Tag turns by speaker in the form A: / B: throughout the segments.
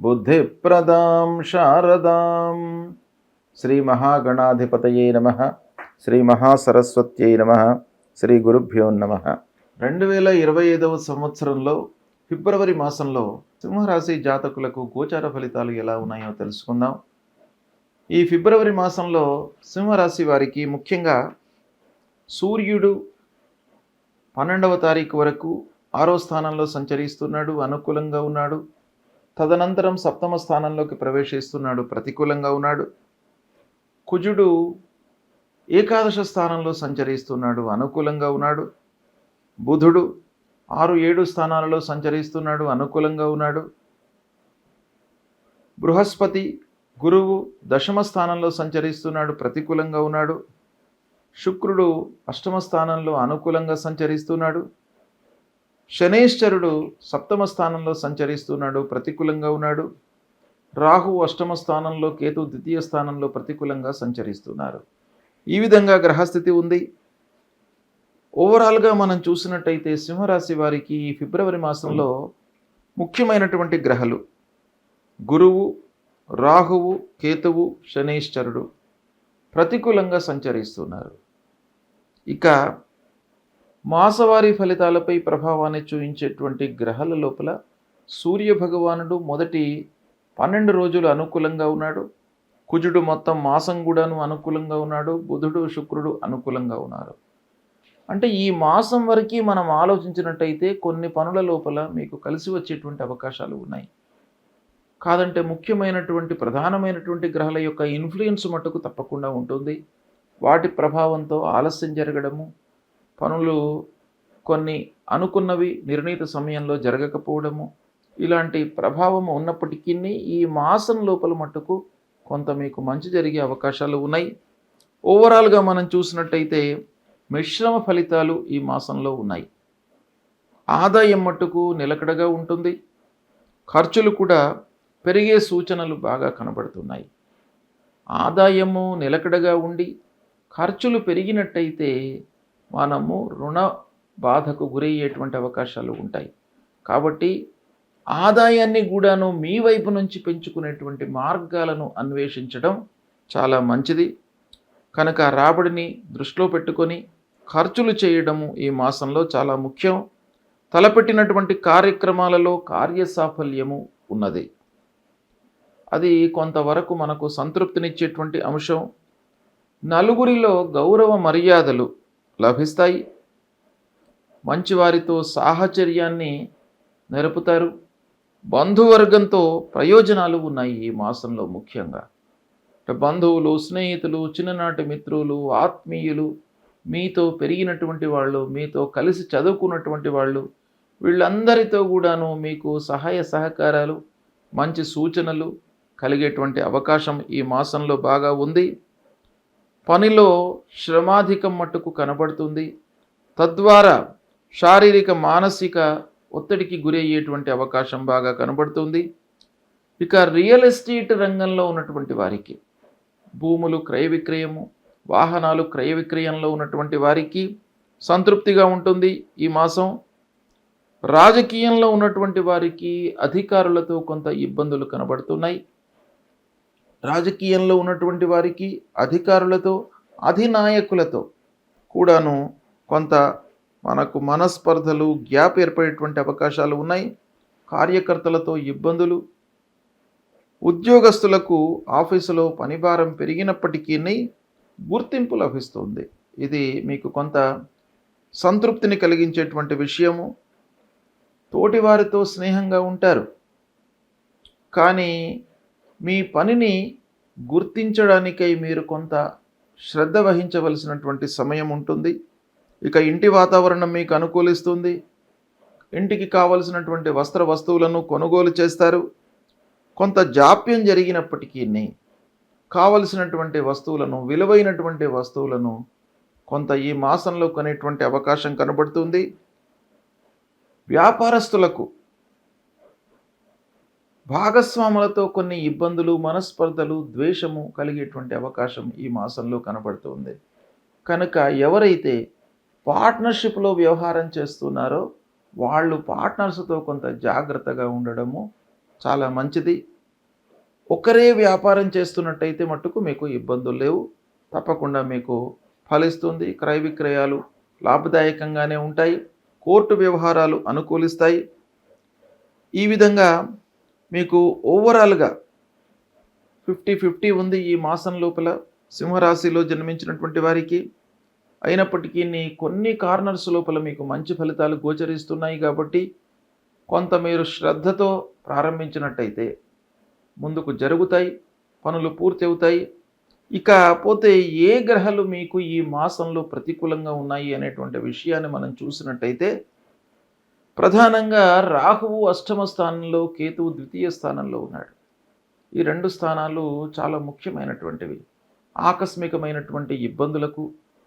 A: బుద్ధిప్రదాం శారదాం. శ్రీ మహాగణాధిపతయే నమ. శ్రీ మహాసరస్వత్యై నమ. శ్రీ గురుభ్యో నమ. రెండు వేల ఇరవై ఐదవ సంవత్సరంలో ఫిబ్రవరి మాసంలో సింహరాశి జాతకులకు గోచార ఫలితాలు ఎలా ఉన్నాయో తెలుసుకుందాం. ఈ ఫిబ్రవరి మాసంలో సింహరాశి వారికి ముఖ్యంగా సూర్యుడు పన్నెండవ తారీఖు వరకు ఆరో స్థానంలో సంచరిస్తున్నాడు అనుకూలంగా ఉన్నాడు. తదనంతరం సప్తమ స్థానంలోకి ప్రవేశిస్తున్నాడు ప్రతికూలంగా ఉన్నాడు. కుజుడు ఏకాదశ స్థానంలో సంచరిస్తున్నాడు అనుకూలంగా ఉన్నాడు. బుధుడు ఆరు ఏడు స్థానాలలో సంచరిస్తున్నాడు అనుకూలంగా ఉన్నాడు. బృహస్పతి గురువు దశమ స్థానంలో సంచరిస్తున్నాడు ప్రతికూలంగా ఉన్నాడు. శుక్రుడు అష్టమ స్థానంలో అనుకూలంగా సంచరిస్తున్నాడు. శనేశ్వరుడు సప్తమ స్థానంలో సంచరిస్తున్నాడు ప్రతికూలంగా ఉన్నాడు. రాహు అష్టమ స్థానంలో కేతు ద్వితీయ స్థానంలో ప్రతికూలంగా సంచరిస్తున్నారు. ఈ విధంగా గ్రహస్థితి ఉంది. ఓవరాల్గా మనం చూసినట్టయితే సింహరాశి వారికి ఈ ఫిబ్రవరి మాసంలో ముఖ్యమైనటువంటి గ్రహాలు గురువు రాహువు కేతువు శనేశ్వరుడు ప్రతికూలంగా సంచరిస్తున్నారు. ఇక మాసవారీ ఫలితాలపై ప్రభావాన్ని చూపించేటువంటి గ్రహాల లోపల సూర్య భగవానుడు మొదటి పన్నెండు రోజులు అనుకూలంగా ఉన్నాడు. కుజుడు మొత్తం మాసం కూడాను అనుకూలంగా ఉన్నాడు. బుధుడు శుక్రుడు అనుకూలంగా ఉన్నారు. అంటే ఈ మాసం వరకు మనం ఆలోచించినట్టయితే కొన్ని పనుల లోపల మీకు కలిసి వచ్చేటువంటి అవకాశాలు ఉన్నాయి. కాదంటే ముఖ్యమైనటువంటి ప్రధానమైనటువంటి గ్రహాల యొక్క ఇన్ఫ్లుయెన్స్ మటుకు తప్పకుండా ఉంటుంది. వాటి ప్రభావంతో ఆలస్యం జరగడము పనులు కొన్ని అనుకున్నవి నిర్ణీత సమయంలో జరగకపోవడము ఇలాంటి ప్రభావం ఉన్నప్పటికీ ఈ మాసం లోపల మట్టుకు కొంత మీకు మంచి జరిగే అవకాశాలు ఉన్నాయి. ఓవరాల్గా మనం చూసినట్టయితే మిశ్రమ ఫలితాలు ఈ మాసంలో ఉన్నాయి. ఆదాయం మట్టుకు నిలకడగా ఉంటుంది. ఖర్చులు కూడా పెరిగే సూచనలు బాగా కనబడుతున్నాయి. ఆదాయము నిలకడగా ఉండి ఖర్చులు పెరిగినట్టయితే మనము రుణ బాధకు గురయ్యేటువంటి అవకాశాలు ఉంటాయి. కాబట్టి ఆదాయాన్ని కూడాను మీ వైపు నుంచి పెంచుకునేటువంటి మార్గాలను అన్వేషించడం చాలా మంచిది. కనుక రాబడిని దృష్టిలో పెట్టుకొని ఖర్చులు చేయడము ఈ మాసంలో చాలా ముఖ్యం. తలపెట్టినటువంటి కార్యక్రమాలలో కార్యసాఫల్యము ఉన్నది. అది కొంతవరకు మనకు సంతృప్తినిచ్చేటువంటి అంశం. నలుగురిలో గౌరవ మర్యాదలు లభిస్తాయి. మంచివారితో సాహచర్యాన్ని నెరుపుతారు. బంధువర్గంతో ప్రయోజనాలు ఉన్నాయి ఈ మాసంలో ముఖ్యంగా. బంధువులు స్నేహితులు చిన్ననాటి మిత్రులు ఆత్మీయులు మీతో పెరిగినటువంటి వాళ్ళు మీతో కలిసి చదువుకున్నటువంటి వాళ్ళు వీళ్ళందరితో కూడాను మీకు సహాయ సహకారాలు మంచి సూచనలు కలిగేటువంటి అవకాశం ఈ మాసంలో బాగా ఉంది. పనిలో శ్రమాధికం మట్టుకు కనబడుతుంది. తద్వారా శారీరక మానసిక ఒత్తిడికి గురి అయ్యేటువంటి అవకాశం బాగా కనబడుతుంది. ఇక రియల్ ఎస్టేట్ రంగంలో ఉన్నటువంటి వారికి భూములు క్రయ విక్రయము వాహనాలు క్రయ విక్రయంలో ఉన్నటువంటి వారికి సంతృప్తిగా ఉంటుంది ఈ మాసం. రాజకీయంలో ఉన్నటువంటి వారికి అధికారులతో కొంత ఇబ్బందులు కనబడుతున్నాయి. రాజకీయంలో ఉన్నటువంటి వారికి అధికారులతో అధినాయకులతో కూడాను కొంత మనకు మనస్పర్ధలు గ్యాప్ ఏర్పడేటువంటి అవకాశాలు ఉన్నాయి. కార్యకర్తలతో ఇబ్బందులు ఉద్యోగస్తులకు ఆఫీసులో పనిభారం పెరిగినప్పటికీ గుర్తింపు లభిస్తుంది. ఇది మీకు కొంత సంతృప్తిని కలిగించేటువంటి విషయము. తోటివారితో స్నేహంగా ఉంటారు. కానీ మీ పనిని గుర్తించడానికై మీరు కొంత శ్రద్ధ వహించవలసినటువంటి సమయం ఉంటుంది. ఇక ఇంటి వాతావరణం మీకు అనుకూలిస్తుంది. ఇంటికి కావలసినటువంటి వస్త్ర వస్తువులను కొనుగోలు చేస్తారు. కొంత జాప్యం జరిగినప్పటికీ కావలసినటువంటి వస్తువులను విలువైనటువంటి వస్తువులను కొంత ఈ మాసంలో కొనేటువంటి అవకాశం కనబడుతుంది. వ్యాపారస్తులకు భాగస్వాములతో కొన్ని ఇబ్బందులు మనస్పర్ధలు ద్వేషము కలిగేటువంటి అవకాశం ఈ మాసంలో కనబడుతుంది. కనుక ఎవరైతే పార్ట్నర్షిప్లో వ్యవహారం చేస్తున్నారో వాళ్ళు పార్ట్నర్స్తో కొంత జాగ్రత్తగా ఉండడము చాలా మంచిది. ఒకరే వ్యాపారం చేస్తున్నట్టయితే మట్టుకు మీకు ఇబ్బందులు లేవు. తప్పకుండా మీకు ఫలిస్తుంది. క్రయ విక్రయాలు లాభదాయకంగానే ఉంటాయి. కోర్టు వ్యవహారాలు అనుకూలిస్తాయి. ఈ విధంగా మీకు ఓవరాల్గా ఫిఫ్టీ ఫిఫ్టీ ఉంది ఈ మాసం లోపల సింహరాశిలో జన్మించినటువంటి వారికి. అయినప్పటికీ నీ కొన్ని కార్నర్స్ లోపల మీకు మంచి ఫలితాలు గోచరిస్తున్నాయి కాబట్టి కొంత మీరు శ్రద్ధతో ప్రారంభించినట్టయితే ముందుకు జరుగుతాయి పనులు పూర్తి అవుతాయి ఇక పోతే ఏ గ్రహాలు మీకు ఈ మాసంలో ప్రతికూలంగా ఉన్నాయి అనేటువంటి విషయాన్ని మనం చూసినట్టయితే ప్రధానంగా రాహువు అష్టమ స్థానంలో కేతువు ద్వితీయ స్థానంలో ఉన్నాడు. ఈ రెండు స్థానాలు చాలా ముఖ్యమైనటువంటివి. ఆకస్మికమైనటువంటి ఇబ్బందులకు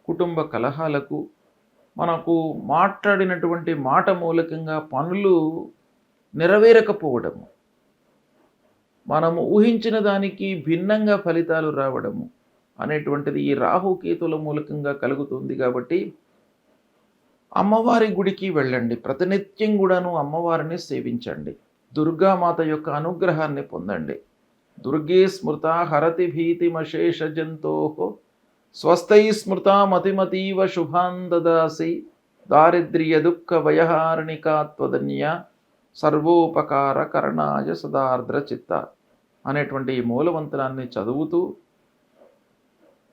A: కుటుంబ కలహాలకు మనకు మాట్లాడినటువంటి మాట మూలకంగా పనులు నెరవేరకపోవడము మనము ఊహించిన దానికి భిన్నంగా ఫలితాలు రావడము అనేటువంటిది ఈ రాహుకేతుల మూలకంగా కలుగుతుంది కాబట్టి అమ్మవారి గుడికి వెళ్ళండి. ప్రతినిత్యం కూడాను అమ్మవారిని సేవించండి. దుర్గామాత యొక్క అనుగ్రహాన్ని పొందండి. దుర్గే స్మృత హరతి భీతిమశేష జంతో. స్వస్థై స్మృత మతిమతీవ శుభాందదాసి దారిద్ర్య దుఃఖ వయహారణికాత్వదన్య సర్వోపకార కరణాయ సదార్ద్ర చిత్త అనేటువంటి ఈ మూలవంతనాన్ని చదువుతూ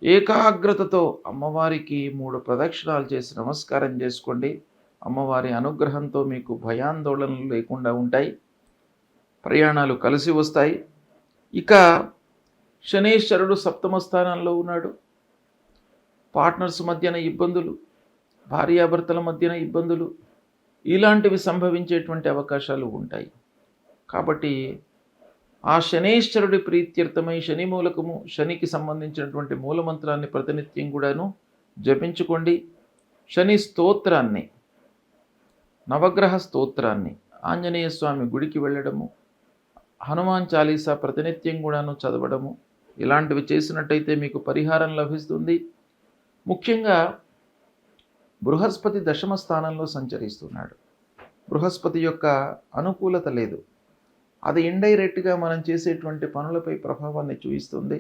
A: ఏకాగ్రతతో అమ్మవారికి మూడు ప్రదక్షిణాలు చేసి నమస్కారం చేసుకోండి. అమ్మవారి అనుగ్రహంతో మీకు భయాందోళనలు లేకుండా ఉంటాయి. ప్రయాణాలు కలిసి వస్తాయి. ఇక శనీశ్వరుడు సప్తమ స్థానంలో ఉన్నాడు. పార్ట్నర్స్ మధ్యన ఇబ్బందులు భార్యాభర్తల మధ్యన ఇబ్బందులు ఇలాంటివి సంభవించేటువంటి అవకాశాలు ఉంటాయి. కాబట్టి ఆ శనేశ్వరుడి ప్రీత్యర్థమై శని మూలకము శనికి సంబంధించినటువంటి మూలమంత్రాన్ని ప్రతినిత్యం కూడాను జపించుకోండి. శని స్తోత్రాన్ని నవగ్రహ స్తోత్రాన్ని ఆంజనేయ స్వామి గుడికి వెళ్ళడము హనుమాన్ చాలీసా ప్రతినిత్యం కూడాను చదవడము ఇలాంటివి చేసినట్టయితే మీకు పరిహారం లభిస్తుంది. ముఖ్యంగా బృహస్పతి దశమ స్థానంలో సంచరిస్తున్నాడు. బృహస్పతి యొక్క అనుకూలత లేదు. అది ఇండైరెక్ట్గా మనం చేసేటువంటి పనులపై ప్రభావాన్ని చూపిస్తుంది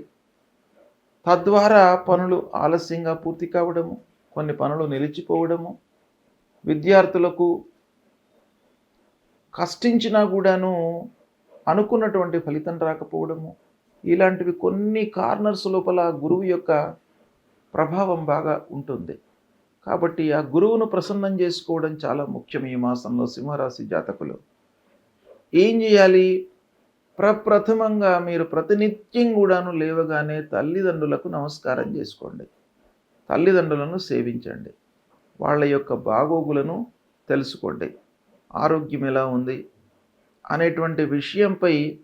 A: తద్వారా పనులు ఆలస్యంగా పూర్తి కావడము కొన్ని పనులు నిలిచిపోవడము విద్యార్థులకు కష్టించినా కూడాను అనుకున్నటువంటి ఫలితం రాకపోవడము ఇలాంటివి కొన్ని కార్నర్స్ లోపల గురువు యొక్క ప్రభావం బాగా ఉంటుంది. కాబట్టి ఆ గురువును ప్రసన్నం చేసుకోవడం చాలా ముఖ్యం ఈ మాసంలో సింహరాశి జాతకులు. ఏం చేయాలి? ప్రప్రథమంగా మీరు ప్రతినిత్యం కూడాను లేవగానే తల్లిదండ్రులకు నమస్కారం చేసుకోండి. తల్లిదండ్రులను సేవించండి. వాళ్ళ యొక్క బాగోగులను తెలుసుకోండి. ఆరోగ్యం ఎలా ఉంది? అనేటువంటి విషయంపై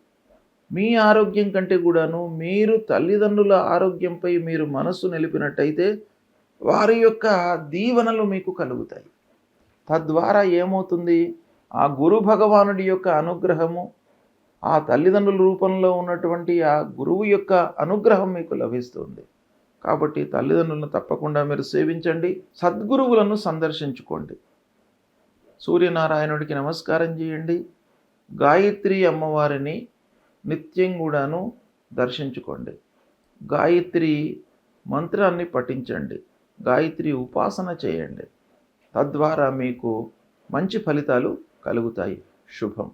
A: మీ ఆరోగ్యం కంటే కూడాను మీరు తల్లిదండ్రుల ఆరోగ్యంపై మీరు మనస్సు నిలిపినట్టయితే వారి యొక్క దీవెనలు మీకు కలుగుతాయి. తద్వారా ఏమవుతుంది? ఆ గురు భగవానుడి యొక్క అనుగ్రహము ఆ తల్లిదండ్రుల రూపంలో ఉన్నటువంటి ఆ గురువు యొక్క అనుగ్రహం మీకు లభిస్తుంది. కాబట్టి తల్లిదండ్రులను తప్పకుండా మీరు సేవించండి సద్గురువులను సందర్శించుకోండి. సూర్యనారాయణుడికి నమస్కారం చేయండి గాయత్రి అమ్మవారిని నిత్యం కూడాను దర్శించుకోండి. గాయత్రి మంత్రాన్ని పఠించండి గాయత్రి ఉపాసన చేయండి. తద్వారా మీకు మంచి ఫలితాలు కలుగుతాయి. శుభం.